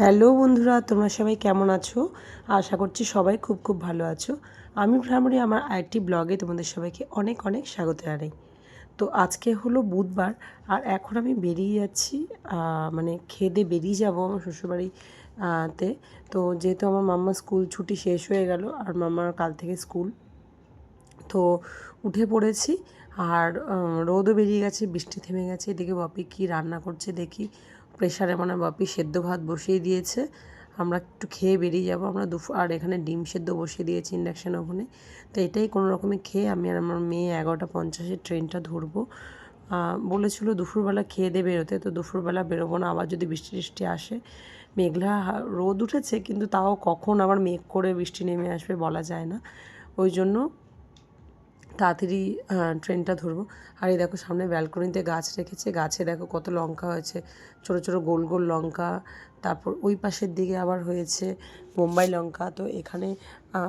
Hello বন্ধুরা, তোমরা সবাই কেমন আছো? আশা করছি সবাই খুব খুব ভালো আছো। আমি ভ্রামণী আমার আরেকটি ব্লগে তোমাদের সবাইকে অনেক অনেক স্বাগত জানাই। তো আজকে হলো বুধবার, আর এখন আমি বেরিয়ে যাচ্ছি মানে খেদে বেরিয়ে যাব আমার শ্বশুরবাড়ি তে তো যেহেতু আমার মাম্মা স্কুল ছুটি শেষ হয়ে গেল, আর মাম্মার কাল থেকে স্কুল, তো উঠে পড়েছি। আর রোদও বেরিয়ে গেছে, বৃষ্টি থেমে গেছে, এদিকে বাপি কি রান্না করছে দেখি। প্রেশারে মানে বাপি সেদ্ধ ভাত বসিয়ে দিয়েছে। আমরা একটু খেয়ে বেরিয়ে যাব। আমরা দুপুর আর এখানে ডিম সেদ্ধ বসিয়ে দিয়েছি ইন্ডাকশান ওভেনে তো এটাই কোনো রকমে খেয়ে আমি আর আমার মেয়ে এগারোটা পঞ্চাশে ট্রেনটা ধরবো। বলেছিল দুপুরবেলা খেয়ে দিয়ে বেরোতে। তো দুপুরবেলা বেরোবো না। আবার যদি বৃষ্টি টিষ্টি আসে, মেঘলা রোদ উঠেছে, কিন্তু তাও কখন আবার মেঘ করে বৃষ্টি নেমে আসবে বলা যায় না। ওই জন্য তাড়াতাড়ি ট্রেনটা ধরবো। আর এই দেখো সামনে ব্যালকনিতে গাছ রেখেছে। গাছে দেখো কত লঙ্কা হয়েছে। ছোটো ছোটো গোল গোল লঙ্কা। তারপর ওই পাশের দিকে আবার হয়েছে বোম্বাই লঙ্কা। তো এখানে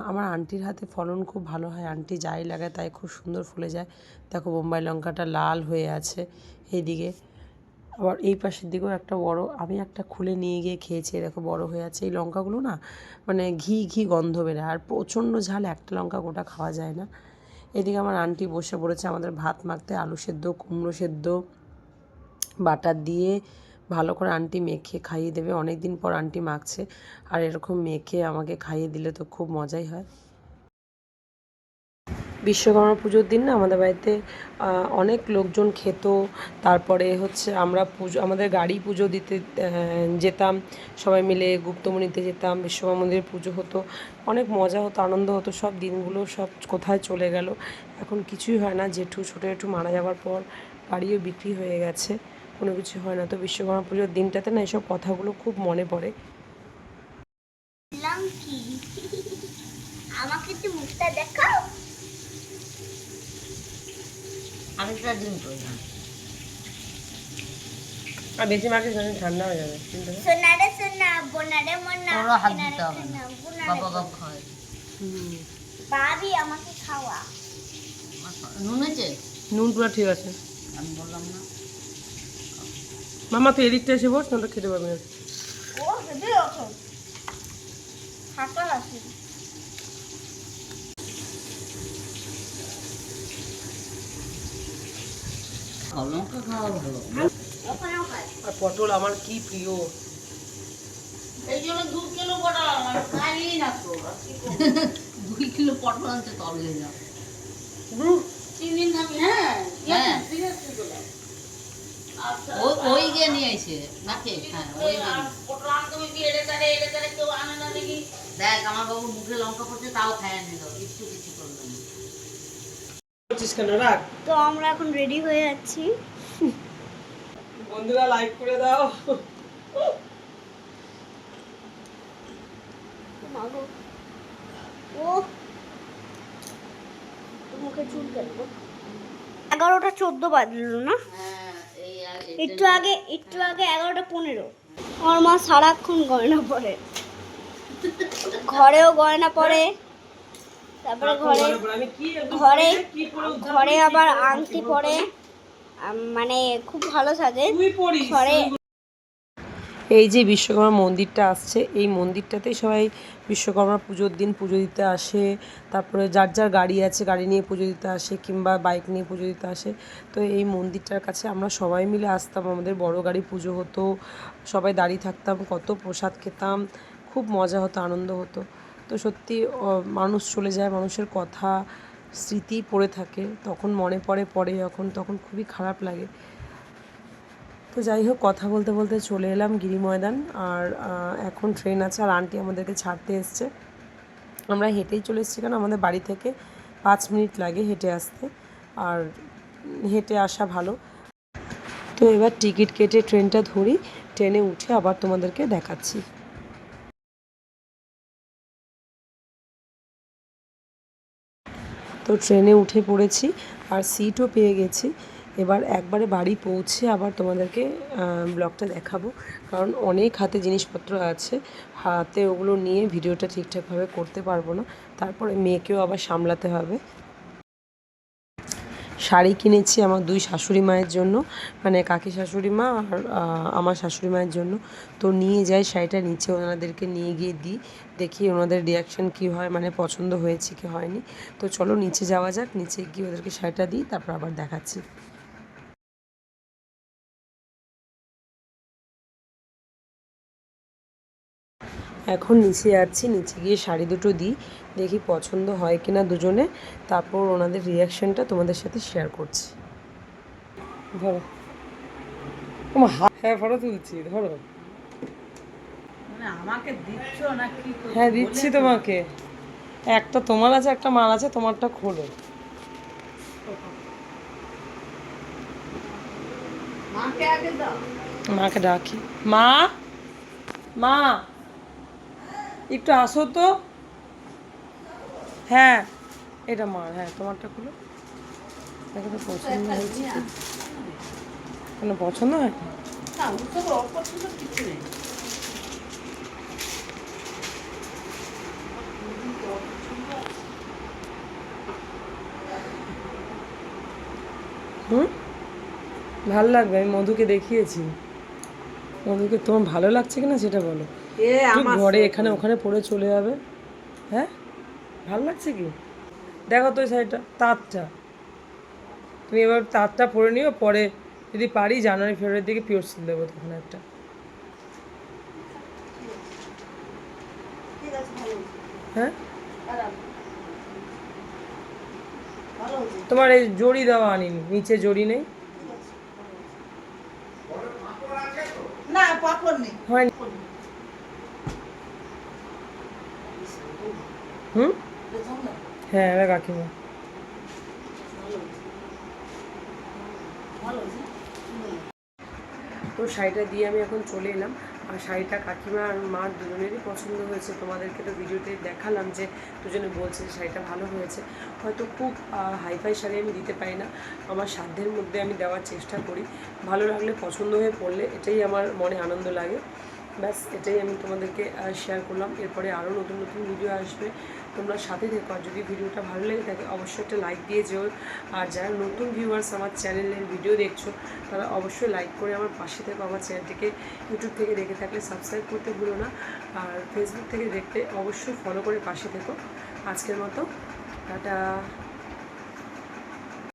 আমার আন্টির হাতে ফলন খুব ভালো হয়। আন্টি যাই লাগায় তাই খুব সুন্দর ফুলে যায়। দেখো বোম্বাই লঙ্কাটা লাল হয়ে আছে এইদিকে। আবার এই পাশের দিকেও একটা বড়, আমি একটা খুলে নিয়ে গিয়ে খেয়েছি। দেখো বড় হয়ে আছে। এই লঙ্কাগুলো না মানে ঘি ঘি গন্ধ বেরোয়। আর প্রচণ্ড ঝাল একটা লঙ্কা গোটা খাওয়া যায় না। এদিকে আমার আন্টি বসে পড়েছে আমাদের ভাত মাখতে, আলু সেদ্ধ, কুমড়ো সেদ্ধ বাটার দিয়ে ভালো করে আন্টি মেখে খাইয়ে দেবে। অনেক দিন পর আন্টি মাখছে, আর এরকম মেখে আমাকে খাইয়ে দিলে তো খুব মজাই হয়। বিশ্বকর্মা পুজোর দিন না আমাদের বাড়িতে অনেক লোকজন খেত। তারপরে হচ্ছে আমরা পুজো, আমাদের গাড়ি পুজো দিতে যেতাম। সবাই মিলে গুপ্তমণিতে যেতাম, বিশ্বকর্মা মন্দিরে পুজো হতো। অনেক মজা হতো, আনন্দ হতো, সব দিনগুলো সব কোথায় চলে গেল। এখন কিছুই হয় না, জেঠু, ছোটো জেঠু মারা যাওয়ার পর বাড়িও বিক্রি হয়ে গেছে। কোনো কিছু হয় না। তো বিশ্বকর্মা পুজোর দিনটাতে না এসব কথাগুলো খুব মনে পড়ে বললাম কি আমাকে একটু মুখটা দেখাও আমি তো দিন করলাম আর বেশি মাকে ঠান্ডা হয়ে যাবে কিন্তু সোনারে সোনা বোনারে মোনা ওরা হাত দিতে হবে না। বাবা খায়। হুম। আমাকে খাওয়া। নুন আছে? নুন পুরো ঠিক আছে। আমি বললাম না। মামা তুই এদিকটা এসে বস না খেতে পারবি না। ও হেবি ওঠো হাঁটা আছে খাও লঙ্কা খাওয়া ভালো ওখানেও খাই আর পটল আমার কি প্রিয়। এই জন্য দু কিলো পটল আমি খাইই না তো দুই কিলো পটল আনতে তবে যা তিন দিন থাকবে হ্যাঁ হ্যাঁ। ওই ওই গিয়ে নিয়ে আইছে নাকি হ্যাঁ ওই দেখ? আমার বাবু মুখে লঙ্কা পড়ছে তাও খায় নিল একটু কিছু করবে না। করছিস কেন? রাখ। তো আমরা এখন রেডি হয়ে যাচ্ছি। বন্ধুরা লাইক করে দাও। মাগো। ও। মুখে চুল কাটবো এগারোটা চোদ্দ বাজলো না? একটু আগে একটু আগে এগারোটা পনেরো। আমার মা সারাক্ষণ গয়না পরে। ঘরেও গয়না পরে। তারপরে ঘরে আমি কি একদম ঘরে ঘরে আবার আংটি পরে মানে খুব ভালো সাজে। ঘরে এই যে বিশ্বকর্মা মন্দিরটা আসছে এই মন্দিরটাতেই সবাই বিশ্বকর্মা পুজোর দিন পুজো দিতে আসে। তারপরে যার যার গাড়ি আছে গাড়ি নিয়ে পুজো দিতে আসে কিংবা বাইক নিয়ে পুজো দিতে আসে। তো এই মন্দিরটার কাছে আমরা সবাই মিলে আসতাম আমাদের বড় গাড়ি পুজো হতো। সবাই দাঁড়িয়ে থাকতাম কত প্রসাদ খেতাম খুব মজা হতো আনন্দ হতো। তো সত্যি মানুষ চলে যায়, মানুষের কথা, স্মৃতি পড়ে থাকে, তখন মনে পড়ে পড়ে যখন, তখন খুবই খারাপ লাগে। তো যাই হোক, কথা বলতে বলতে চলে এলাম গিরি ময়দান, আর এখন ট্রেন আছে, আর আন্টি আমাদেরকে ছাড়তে এসছে। আমরা হেঁটেই চলে এসেছি কেন আমাদের বাড়ি থেকে পাঁচ মিনিট লাগে হেঁটে আসতে, আর হেঁটে আসা ভালো। তো এবার টিকিট কেটে ট্রেনটা ধরি ট্রেনে উঠে আবার তোমাদেরকে দেখাচ্ছি। তো ট্রেনে উঠে পড়েছি আর সিটও পেয়ে গেছি। এবার একবারে বাড়ি পৌঁছে আবার তোমাদেরকে ব্লগটা দেখাবো। কারণ অনেক হাতে জিনিসপত্র আছে, হাতে ওগুলো নিয়ে ভিডিওটা ঠিকঠাকভাবে করতে পারব না। তারপরে মেয়েকেও আবার সামলাতে হবে। শাড়ি কিনেছি আমার দুই শাশুড়ি মায়ের জন্য মানে কাকি শাশুড়ি মা আর আমার শাশুড়ি মায়ের জন্য। তো নিয়ে যাই শাড়িটা, নিচে ওনাদেরকে নিয়ে গিয়ে দিই, দেখি ওনাদের রিয়াকশান কী হয় মানে পছন্দ হয়েছে কি হয়নি। তো চলো নিচে যাওয়া যাক, নিচে গিয়ে ওদেরকে শাড়িটা দিই, তারপর আবার দেখাচ্ছি। এখন নিচে যাচ্ছি নিচে গিয়ে শাড়ি দুটো দিই দেখি পছন্দ হয় কিনা দুজনে। তারপর ওনাদের রিয়াকশনটা তোমাদের সাথে শেয়ার করছি। ধরো। তোমার হাত হ্যাঁ ফটো তুলছি ধরো। মানে? হ্যাঁ দিচ্ছি তোমাকে। একটা তোমার আছে একটা মাল আছে তোমারটা খোলো। মাকে ডাকি। মা? মা? একটু আসো তো। হ্যাঁ এটা মার হ্যাঁ তোমারটা খুলো। দেখো তো পছন্দ হয়েছে? কোনো পছন্দ হয়? হুম? ভালো লাগবে আমি মধুকে দেখিয়েছি। মধুকে তোমার ভালো লাগছে কিনা সেটা বলো। ঘরে এখানে ওখানে পরে চলে যাবে। হ্যাঁ? ভালো লাগছে কি? দেখো তো এই শাড়িটা তাঁতটা। তুমি এবার তাঁতটা পরে নিও পরে যদি পারি জানুয়ারি ফেব্রুয়ারির দিকে পিওর সিল দেবো তখন একটা। হ্যাঁ? তোমার এই জড়ি দেওয়া আনিনি নিচে জড়ি নেই। না পাপড় নেই। হয়নি হুম হ্যাঁ এবার কাকিমা। তো শাড়িটা দিয়ে আমি এখন চলে এলাম। আর শাড়িটা কাকিমা আর মার দুজনেরই পছন্দ হয়েছে। তোমাদেরকে তো ভিডিওতে দেখালাম যে দুজনে বলছে যে শাড়িটা ভালো হয়েছে। হয়তো খুব হাইফাই শাড়ি আমি দিতে পারি না। আমার সাধ্যের মধ্যে আমি দেওয়ার চেষ্টা করি। ভালো লাগলে, পছন্দ হয়ে পড়লে এটাই আমার মনে আনন্দ লাগে। ব্যাস, এটাই আমি তোমাদেরকে শেয়ার করলাম। এরপরে আরও নতুন নতুন ভিডিও আসবে। তোমরা সাথে থেকো। আর যদি ভিডিওটা ভালো লেগে থাকে, অবশ্যই একটা লাইক দিয়ে যেও। আর যারা নতুন ভিউয়ার্স আমার চ্যানেলের ভিডিও দেখছ, তারা অবশ্যই লাইক করে আমার পাশে থেকো, আমার চ্যানেলটিকে ইউটিউব থেকে দেখে থাকলে সাবস্ক্রাইব করতে ভুলো না। আর ফেসবুক থেকে দেখতে অবশ্যই ফলো করে পাশে থেকো। আজকের মতো, টাটা।